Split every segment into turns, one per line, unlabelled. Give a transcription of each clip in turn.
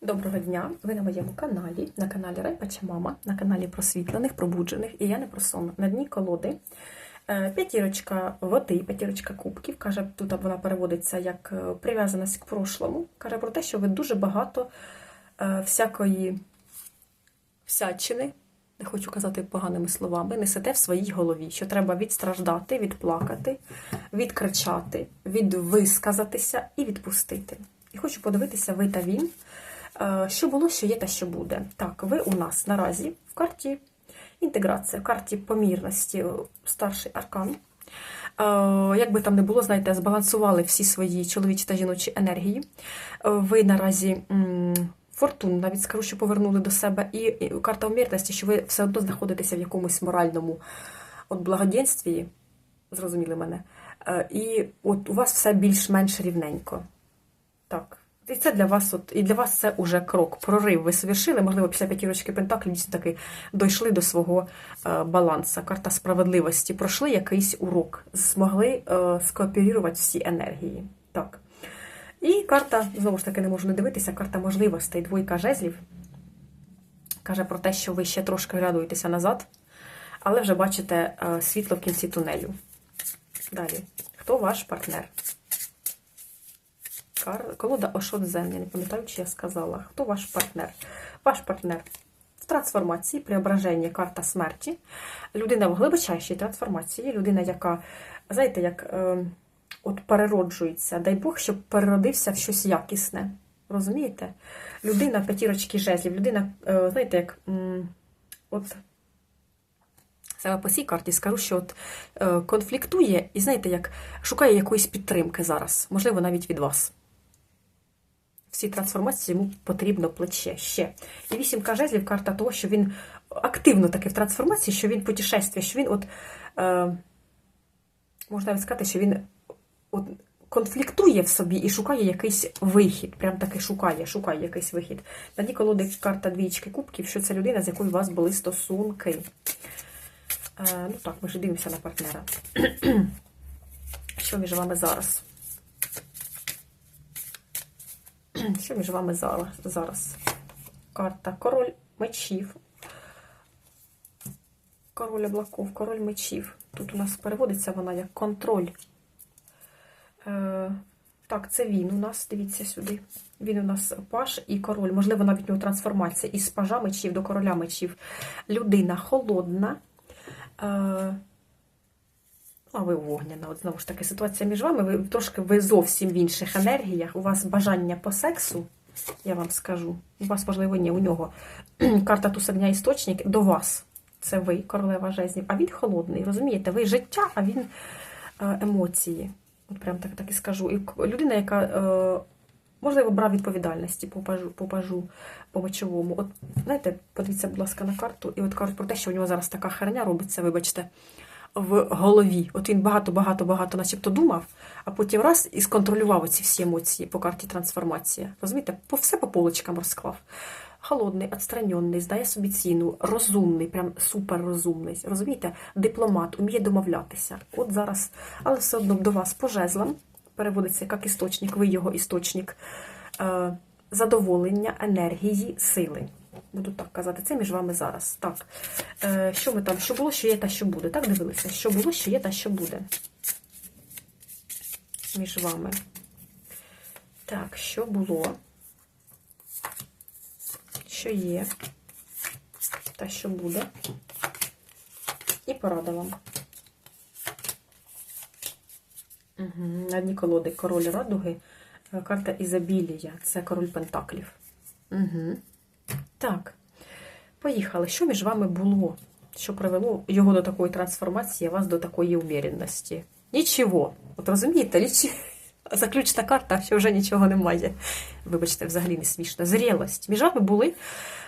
Доброго дня! Ви на моєму каналі, на каналі Райпача Мама, на каналі просвітлених, пробуджених, і я не про сон. На дні колоди е, п'ятірочка води, п'ятірочка кубків. Каже, тут вона переводиться як е, прив'язаність к прошлому. Каже про те, що ви дуже багато е, всякої всячини, не хочу казати поганими словами, несете в своїй голові, що треба відстраждати, відплакати, відкричати, відвисказатися і відпустити. І хочу подивитися ви та він. Е, Що було, що є та що буде. Так, ви у нас наразі в карті інтеграція, в карті помірності е, старший аркан. Е, Як би там не було, знаєте, збалансували всі свої чоловічі та жіночі енергії. Ви наразі м, фортуну, навіть скажу, що повернули до себе, і карта умірності, що ви все одно знаходитеся в якомусь моральному от благоденствії, зрозуміли мене. І от у вас все більш-менш рівненько. Так. І це для вас, от, і для вас це уже крок, прорив. Ви совершили, можливо, після п'ятірочки Пентаклів дійсно таки дійшли до свого е, балансу. Карта справедливості. Пройшли якийсь урок, змогли е, скооперувати всі енергії. Так. І карта, знову ж таки, не можу не дивитися, карта можливостей, двойка жезлів. Каже про те, що ви ще трошки глядуєтеся назад, але вже бачите е, світло в кінці тунелю. Далі. Хто ваш партнер? Кар... Колода Ошодзен, я не пам'ятаю, чи я сказала. Хто ваш партнер? Ваш партнер в трансформації, преображення, карта смерті. Людина в глибочайшій трансформації, людина, яка, знаєте, як е, от перероджується. Дай Бог, щоб переродився в щось якісне. Розумієте? Людина п'ятірочки жезлів, людина, е, знаєте, як м, от. Саме по цій карті скажу, що от е, конфліктує і, знаєте, як шукає якоїсь підтримки зараз, можливо, навіть від вас. В цій трансформації йому потрібно плече ще. І вісімка жезлів карта того, що він активно таки в трансформації, що він путешествує, що він от, е, можна навіть сказати, що він от, конфліктує в собі і шукає якийсь вихід. Прям таки шукає, шукає якийсь вихід. На дні колоди карта двічки кубків, що це людина, з якою у вас були стосунки. Е, ну так, ми ж дивимося на партнера. Що між вами зараз? Що між вами зараз? Карта Король мечів. Король облаков, король мечів. Тут у нас переводиться вона як контроль. Е, так, це він у нас, дивіться сюди. Він у нас паш і король. Можливо, навіть у нього трансформація із пажа мечів до короля мечів. Людина холодна. Е, а ви вогняна. От знову ж таки, ситуація між вами. Ви трошки ви зовсім в інших енергіях. У вас бажання по сексу, я вам скажу. У вас, можливо, ні, у нього карта Тусагня істочник до вас. Це ви, королева жезнів, а він холодний. Розумієте, ви життя, а він е, емоції. От прям так, так і скажу. І людина, яка, е, можливо, брав відповідальності по пажу, по пажу, по мочовому. От, знаєте, подивіться, будь ласка, на карту, і от кажуть про те, що у нього зараз така херня робиться, вибачте, в голові. От він багато-багато-багато начебто думав, а потім раз і сконтролював оці всі емоції по карті трансформація. Розумієте, по все по полочкам розклав. Холодний, відстранений, здає собі ціну, розумний, прям суперрозумний. Розумієте, дипломат, уміє домовлятися. От зараз, але все одно до вас по жезлам переводиться як істочник, ви його істочник е, задоволення, енергії, сили. Буду так казати, це між вами зараз. Так, е, що ми там? Що було, що є та що буде? Так дивилися? Що було, що є та що буде. Між вами. Так, що було? Що є? Та що буде? І порада вам. Угу. На дні колоди король радуги, е, карта Ізобілія. Це король Пентаклів. Угу. Так, поїхали. Що між вами було? Що привело його до такої трансформації, вас до такої умірності? Нічого. От розумієте, заключна карта, що вже нічого немає. Вибачте, взагалі не смішно. Зрілость. Між вами були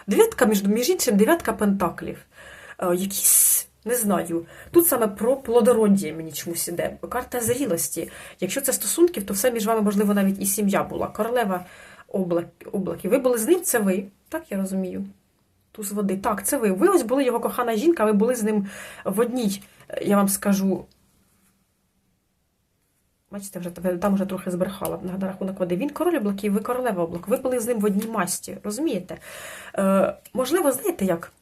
дев'ятка, між, між іншим, дев'ятка пентаклів. Е, якісь, не знаю. Тут саме про плодороддя мені чомусь іде. Карта зрілості. Якщо це стосунків, то все між вами, можливо, навіть і сім'я була. Королева облаків. Ви були з ним, це ви. Так я розумію. Туз води. Так, це ви. Ви ось були його кохана жінка, ви були з ним в одній, я вам скажу, Бачите, вже там вже трохи збрехала на рахунок води. Він король облаків, ви королева облак. Ви були з ним в одній масті, розумієте? Е, можливо, знаєте як?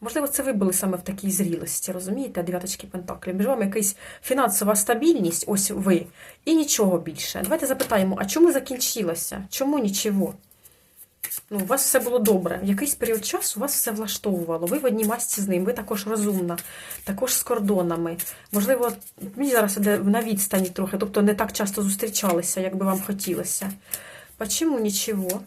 Можливо, це ви були саме в такій зрілості, розумієте, дев'яточки Пентаклів. Між вами якась фінансова стабільність, ось ви, і нічого більше. Давайте запитаємо, а чому закінчилося? Чому нічого? Ну, у вас все було добре. В якийсь період часу вас все влаштовувало. Ви в одній масці з ним, ви також розумна, також з кордонами. Можливо, мені зараз іде на відстані трохи, тобто не так часто зустрічалися, як би вам хотілося. Почему нічого?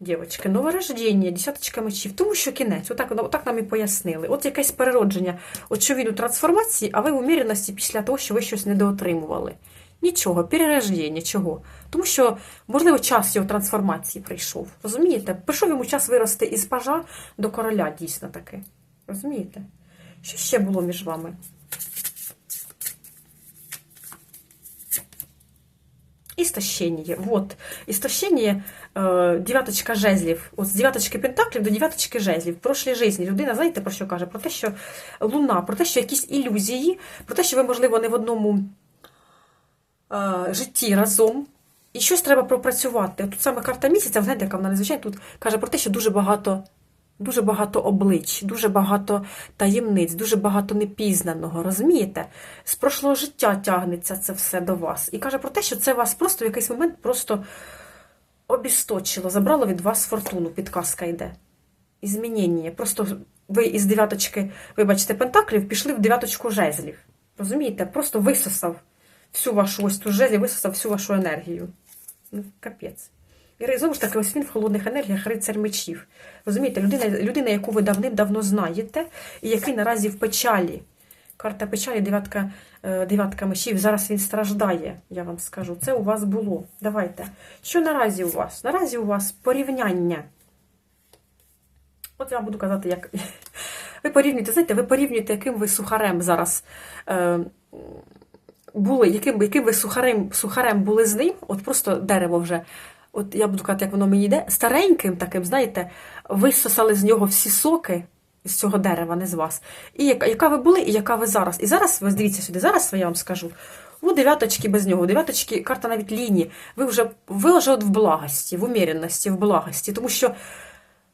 Дівочки, новорождення, десяточка мечів, тому що кінець, отак, отак нам і пояснили. От якесь переродження, у трансформації, а ви в уміряності після того, що ви щось недоотримували. Нічого, перерождення, чого. Тому що, можливо, час його трансформації прийшов. Розумієте? Прийшов йому час вирости із пажа до короля, дійсно таки. Розумієте? Що ще було між вами? Істощення. Вот. Істощення, е, дев'яточка жезлів. От з дев'яточки пентаклів до дев'яточки жезлів. В прошлій житті людина, знаєте, про що каже? Про те, що луна, про те, що якісь ілюзії, про те, що ви, можливо, не в одному е, житті разом. І щось треба пропрацювати. Тут саме карта місяця, знаєте, яка вона незвичайна, тут каже про те, що дуже багато. Дуже багато облич, дуже багато таємниць, дуже багато непізнаного. Розумієте? З прошлого життя тягнеться це все до вас. І каже про те, що це вас просто в якийсь момент просто обісточило, забрало від вас фортуну, підказка йде. І змінення. Просто ви із дев'яточки, вибачте, пентаклів пішли в дев'яточку жезлів. Розумієте? Просто висосав всю вашу ось ту жезлі, висосав всю вашу енергію. Ну, капець. І знову ж таки, ось він в холодних енергіях рицар мечів. Розумієте, людина, людина, яку ви давним-давно знаєте, і який наразі в печалі. Карта печалі, дев'ятка дев'ятка мечів. Зараз він страждає, я вам скажу. Це у вас було. Давайте. Що наразі у вас? Наразі у вас порівняння. От я вам буду казати, як. Ви порівнюєте, знаєте, ви порівнюєте, яким ви сухарем зараз. Е, були, яким яким ви сухарем сухарем були з ним, от просто дерево вже от я буду казати, як воно мені йде, стареньким таким, знаєте, висосали з нього всі соки з цього дерева, не з вас. І яка, яка ви були, і яка ви зараз. І зараз, ви дивіться сюди, зараз я вам скажу. У дев'яточки без нього, дев'яточки, карта навіть лінії. Ви вже ви вже от в благості, в уміряності, в благості, тому що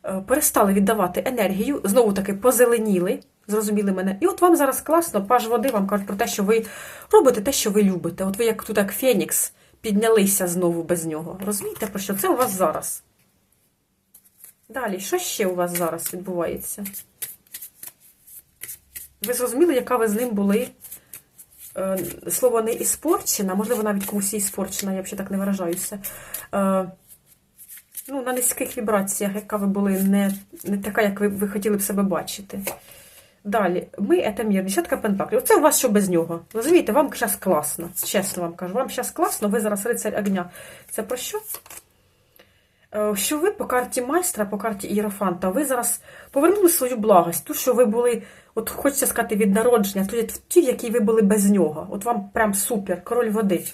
е, перестали віддавати енергію, знову таки позеленіли, зрозуміли мене. І от вам зараз класно, паж води вам кажуть про те, що ви робите те, що ви любите. От ви як тут як Фенікс піднялися знову без нього. Розумієте, про що це у вас зараз? Далі, що ще у вас зараз відбувається? Ви зрозуміли, яка ви з ним були? Е, слово не іспорчена, можливо, навіть комусь іспорчена, я взагалі так не виражаюся. Е, ну, На низьких вібраціях, яка ви були не не така, як ви, ви хотіли б себе бачити. Далі, ми це мір, десятка пентаклів. Оце у вас що без нього. Розумієте, вам зараз класно. Чесно вам кажу, вам зараз класно, ви зараз рицарь огня. Це про що? Е, що ви по карті майстра, по карті Іерофанта, ви зараз повернули свою благость, ту, що ви були, от хочеться сказати, від народження, ті, в якій ви були без нього. От вам прям супер, король води.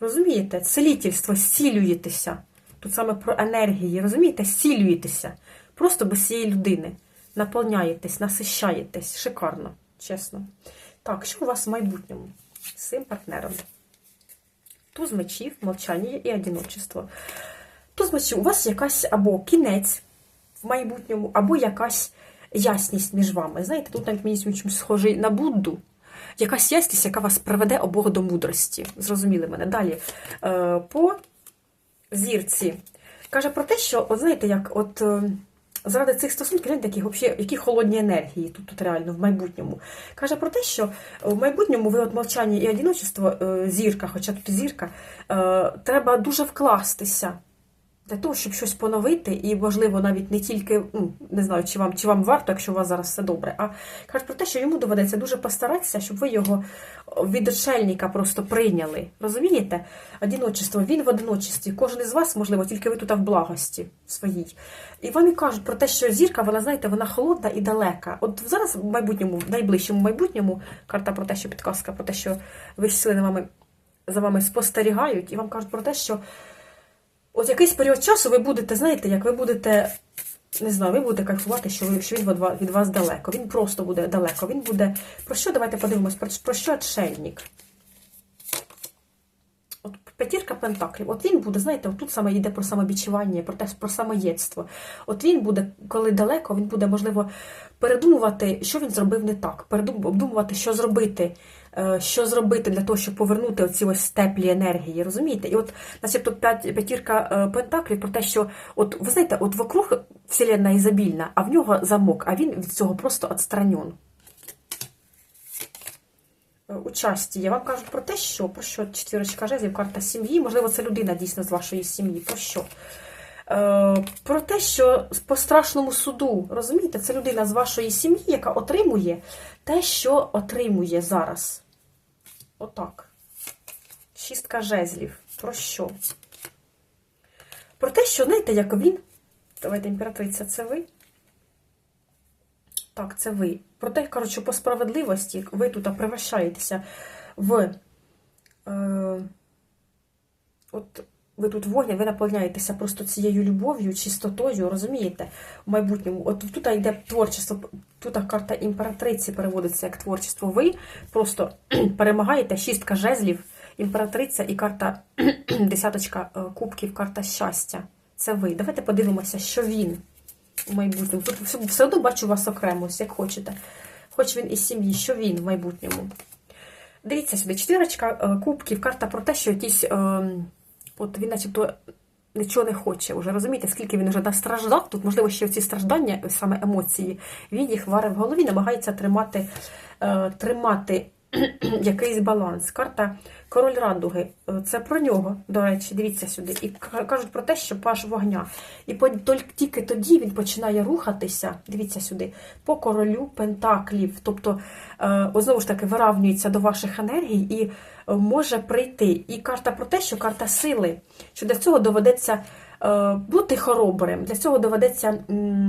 Розумієте? Целітельство, зцілюєтеся. Тут саме про енергії, розумієте? Зцілюєтеся. Просто без цієї людини наповняєтесь, насищаєтесь. Шикарно, чесно. Так, що у вас в майбутньому з цим партнером? Туз мечів, мовчання і одиночество. Туз мечів, у вас якась або кінець в майбутньому, або якась ясність між вами. Знаєте, тут навіть мені чимось схожий на Будду. Якась ясність, яка вас приведе обох до мудрості. Зрозуміли мене. Далі. Е, по зірці. Каже про те, що, от знаєте, як от. Заради цих стосунків гляньте, які, взагалі, які холодні енергії тут тут реально в майбутньому. Каже про те, що в майбутньому ви от мовчання і одиночество, е, зірка, хоча тут зірка, е, треба дуже вкластися для того, щоб щось поновити, і, можливо, навіть не тільки, ну, не знаю, чи вам чи вам варто, якщо у вас зараз все добре, а каже про те, що йому доведеться дуже постаратися, щоб ви його від очельника просто прийняли. Розумієте? Одиночество, він в одиночестві. Кожен із вас, можливо, тільки ви тут в благості своїй. І вам і кажуть про те, що зірка, вона, знаєте, вона холодна і далека. От зараз в майбутньому, в найближчому майбутньому, карта про те, що підказка, про те, що ви сили за вами спостерігають, і вам кажуть про те, що. От якийсь період часу ви будете, знаєте, як ви будете не знаю, ви будете кайфувати, що, ви, що він від вас, далеко. Він просто буде далеко. Він буде. Про що давайте подивимось? Про, про що отшельник? От п'ятірка пентаклів. От він буде, знаєте, от тут саме йде про самобічування, про те, про самоєдство. От він буде, коли далеко, він буде, можливо, передумувати, що він зробив не так, передум- обдумувати, що зробити, що зробити для того, щоб повернути оці ось теплі енергії, розумієте? І от, начебто, п'ятірка е, пентаклів про те, що, от, ви знаєте, от вокруг вселенна ізобільна, а в нього замок, а він від цього просто відстранен. Е, Участі. Вам кажуть про те, що про що четвірочка жезлів, карта сім'ї. Можливо, це людина дійсно з вашої сім'ї. Про що? Е, про те, що по страшному суду, розумієте, це людина з вашої сім'ї, яка отримує те, що отримує зараз. Отак. Шістка жезлів. Про що? Про те, що, знаєте, як він. Давайте, імператриця, це ви? Так, це ви. Проте, кажуть, що по справедливості ви тут превращаєтеся в. Е, от ви тут вогня, ви наповняєтеся просто цією любов'ю, чистотою, розумієте? В майбутньому. От тут йде творчество, тут карта імператриці переводиться як творчество. Ви просто перемагаєте шістка жезлів, імператриця і карта десяточка е, кубків, карта щастя. Це ви. Давайте подивимося, що він у майбутньому. Тут все, одно бачу вас окремо, як хочете. Хоч він із сім'ї, що він в майбутньому. Дивіться сюди, четвірочка е, кубків, карта про те, що якісь. От він начебто нічого не хоче. Уже розумієте, скільки він вже настраждав. Тут, можливо, ще ці страждання, саме емоції, він їх варив в голові, намагається тримати, е, тримати якийсь баланс. Карта Король Радуги. Е, Це про нього, до речі, дивіться сюди. І ка- кажуть про те, що паш вогня. І тільки- тільки тоді він починає рухатися, дивіться сюди, по королю Пентаклів. Тобто, е, знову ж таки, виравнюється до ваших енергій і е, може прийти. І карта про те, що карта сили, що для цього доведеться. Е, Бути хоробрим, для цього доведеться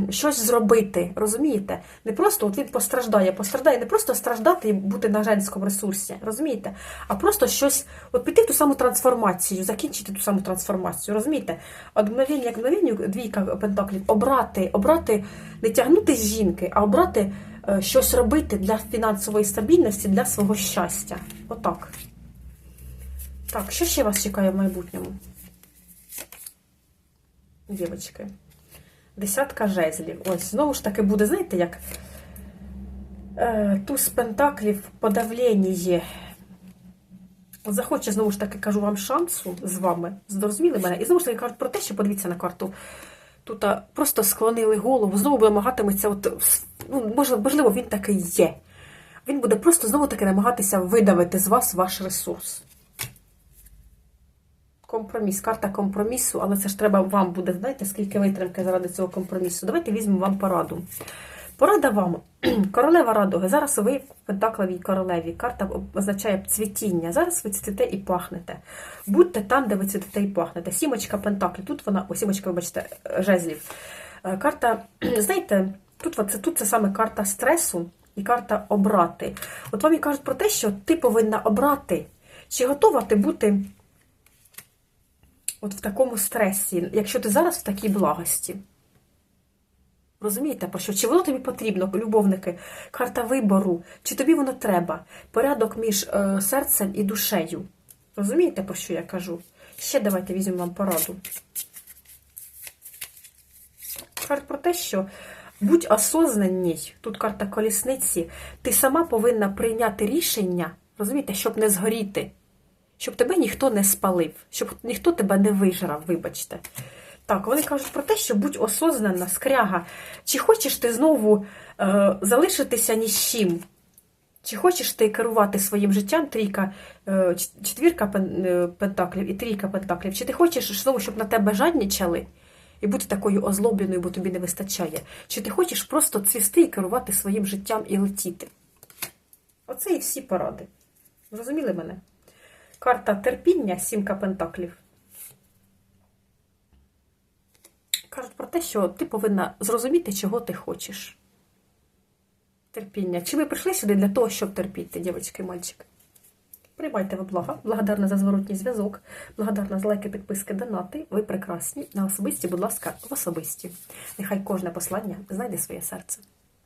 щось зробити, розумієте? Не просто от він постраждає, постраждає не просто страждати і бути на женському ресурсі, розумієте? А просто щось, от піти в ту саму трансформацію, закінчити ту саму трансформацію, розумієте? От мгновення, як мгновенню, двійка пентаклів, обрати, обрати, не тягнути з жінки, а обрати е, щось робити для фінансової стабільності, для свого щастя. Отак. Так, що ще вас чекає в майбутньому? Дівочки. Десятка жезлів. Ось, знову ж таки, буде, знаєте, як е, туз пентаклів подавлення. Захоче, знову ж таки, кажу вам шансу з вами. Зрозуміли мене? І знову ж таки кажуть про те, що подивіться на карту. Тут просто склонили голову, знову намагатиметься, от, ну, можливо, він такий є. Він буде просто знову таки намагатися видавити з вас ваш ресурс. Компроміс, карта компромісу, але це ж треба вам буде, знаєте, скільки витримки заради цього компромісу. Давайте візьмемо вам пораду. Порада вам. Королева радуги. Зараз ви в пентакловій королеві. Карта означає цвітіння. Зараз ви цвітите і пахнете. Будьте там, де ви цвітите і пахнете. Сімочка пентаклів. Тут вона, о, сімочка, вибачте, жезлів. Е, Карта, знаєте, тут це, тут це саме карта стресу і карта обрати. От вам і кажуть про те, що ти повинна обрати. Чи готова ти бути от в такому стресі, якщо ти зараз в такій благості? Розумієте, про що? Чи воно тобі потрібно, любовники, карта вибору, чи тобі воно треба? Порядок між е, серцем і душею. Розумієте, про що я кажу? Ще давайте візьмемо вам пораду. Карт про те, що будь осознанній, тут карта колісниці, ти сама повинна прийняти рішення, розумієте, щоб не згоріти, щоб тебе ніхто не спалив, щоб ніхто тебе не вижрав, вибачте. Так, вони кажуть про те, що будь осознана, скряга. Чи хочеш ти знову е, залишитися ні з чим? Чи хочеш ти керувати своїм життям трійка, е, четвірка е, пентаклів і трійка пентаклів? Чи ти хочеш знову, щоб на тебе жаднічали і бути такою озлобленою, бо тобі не вистачає? Чи ти хочеш просто цвісти і керувати своїм життям і летіти? Оце і всі поради. Зрозуміли мене? Карта терпіння, сімка пентаклів. Кажуть про те, що ти повинна зрозуміти, чого ти хочеш. Терпіння. Чи ви прийшли сюди для того, щоб терпіти, дівчатки і мальчики? Приймайте ви блага, благодарна за зворотній зв'язок, благодарна за лайки, підписки, донати. Ви прекрасні. На особисті, будь ласка, в особисті. Нехай кожне послання знайде своє серце.